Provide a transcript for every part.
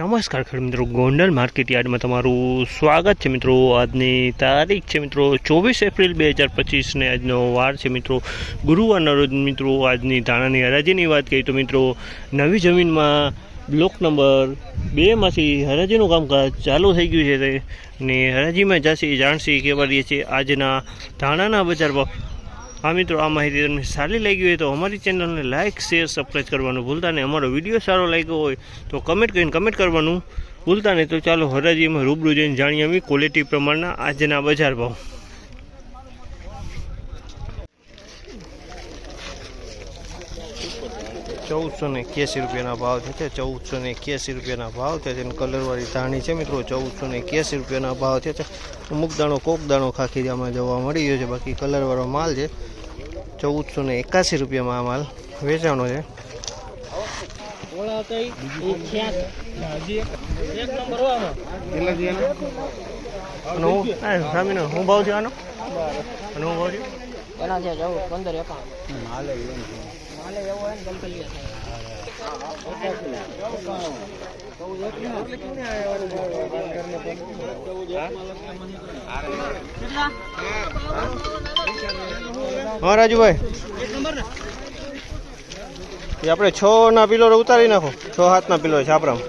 નમસ્કાર ખેડૂત મિત્રો, ગોંડલ માર્કેટ યાર્ડમાં તમારું સ્વાગત છે મિત્રો. આજની તારીખ છે મિત્રો, ચોવીસ એપ્રિલ બે હજાર પચીસને આજનો વાર છે મિત્રો. ગુરુવારના રોજ મિત્રો, આજની ધાણાની હરાજીની વાત કરીએ તો મિત્રો, નવી જમીનમાં બ્લોક નંબર બેમાંથી હરાજીનું કામકાજ ચાલુ થઈ ગયું છે. અને હરાજીમાં જાસી જાણશી કહેવા દઈએ છીએ, આજના ધાણાના બજાર ભાવ હા મિત્રો, આ માહિતી તમને સારી લાગી હોય તો અમારી ચેનલને લાઇક શેર સબસ્ક્રાઈબ કરવાનું ભૂલતા નહીં. અમારો વીડિયો સારો લાગ્યો હોય તો કમેન્ટ કરીને કમેન્ટ કરવાનું ભૂલતા નહીં. તો ચાલો હરાજીમાં રૂબરૂ જઈને જાણીએ અમે ક્વોલિટી પ્રમાણના આજના બજાર ભાવ. ચૌદસો ને એક્યાસી રૂપિયાના ભાવ છે તે ચૌદસો ને એક્યાસી રૂપિયાના ભાવ છે. જેને કલરવાળી ધાણી છે મિત્રો ચૌદસો ને એક્યાસી રૂપિયાના ભાવ છે તે. અમુક દાણો કોક દાણો ખાખી આમાં જોવા મળી ગયો છે. બાકી કલરવાળો માલ છે. ચૌદસો ને એકાસી રૂપિયામાં આ માલ વેચાણો છે. અને હું ભાવ છે આનો? અને હું ભાવ છે? એના છે ચૌદ પંદર એકાવન માલે એવો હોય ને કંપની હા રાજુભાઈ. આપણે છ ના પિલર ઉતારી નાખો. છ હાથ ના પિલર છાપરામાં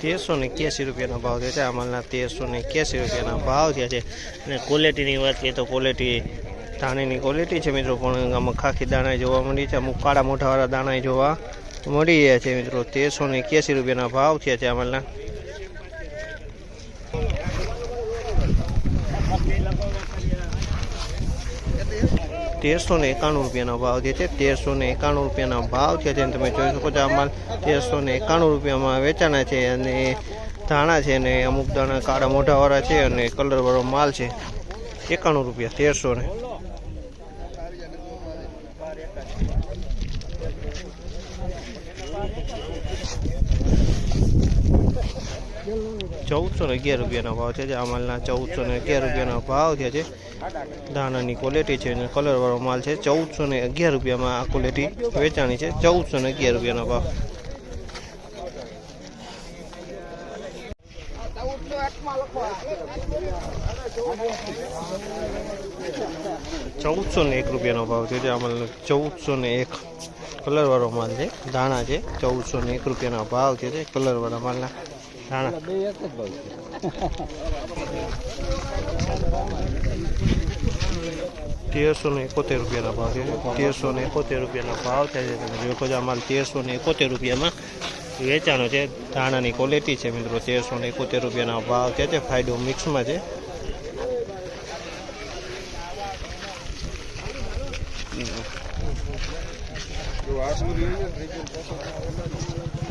તેરસો ને એક્યાસી રૂપિયાનો ભાવ થયો છે. આ તેરસો ને એક્યાસી રૂપિયાના ભાવ થયા છે. અને ક્વોલિટીની વાત કરીએ તો ક્વોલિટી ધાણીની ક્વોલિટી છે મિત્રો, પણ આમાં ખાખી દાણા જોવા મળી છે. અમુક કાળા મોઢાવાળા દાણા જોવા મળી રહ્યા છે મિત્રો. તેરસો ને એક્યાસી રૂપિયાના ભાવ થયા છે આ માલના. તેરસો ને એકાણું રૂપિયાનો ભાવ જે છે, તેરસો ને એકાણું રૂપિયાના ભાવ છે જેને તમે જોઈ શકો છો આ માલ. તેરસો ને એકાણું રૂપિયામાં વેચાણા છે અને ધાણા છે અને અમુક દાણા કાળા મોઢાવાળા છે અને કલરવાળો માલ છે. એકાણું રૂપિયા, તેરસો ને. ચૌદસો ને અગિયાર રૂપિયાનો ભાવ છે જે આ માલના ચૌદસો ને અગિયાર રૂપિયાનો ભાવ થયા છે દાણાની ક્વોલિટી છે અને કલરવાળો માલ છે. ચૌદસો ને અગિયાર રૂપિયામાં આ ક્વોલિટી વેચાણી છે. ચૌદસો ને અગિયાર રૂપિયાનો ભાવ. ચૌદસો ને એક રૂપિયાનો ભાવ છે જે આ માલનો ચૌદસો ને એક કલરવાળો માલ છે. દાણા છે. ચૌદસો ને એક રૂપિયાનો ભાવ છે કલરવાળા માલના. દાણા બે એક જ ભાવ છે તેરસો ને એકોતેર રૂપિયાના ભાવ છે તેરસો ને એકોતેર રૂપિયાના ભાવ થાય છે તમે જોઈ તેરસો ને એકોતેર રૂપિયામાં વેચાણો છે ધાણાની ક્વોલિટી છે મિત્રો તેરસો ને એકોતેર રૂપિયાના ભાવ છે તે ફાયદો મિક્સમાં છે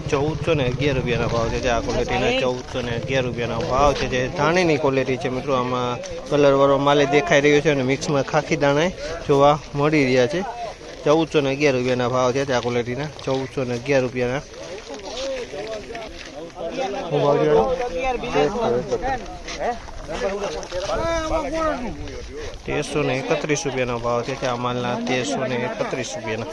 ચૌદસો ને અગિયાર રૂપિયાના ભાવ છે જે આ ક્વોલિટીના ચૌદસો ને અગિયાર રૂપિયાના ભાવ છે જે ધાણીની ક્વોલિટી છે મિત્રો આમાં કલરવાળો માલે દેખાઈ રહ્યો છે અને મિક્સમાં ખાખી દાણા જોવા મળી રહ્યા છે ચૌદસો ને અગિયાર રૂપિયાના ભાવ છે આ ક્વોલિટીના ચૌદસો ને અગિયાર રૂપિયાના? તેરસો ને એકત્રીસ રૂપિયાનો ભાવ છે આ માલના તેરસો ને એકત્રીસ રૂપિયાના.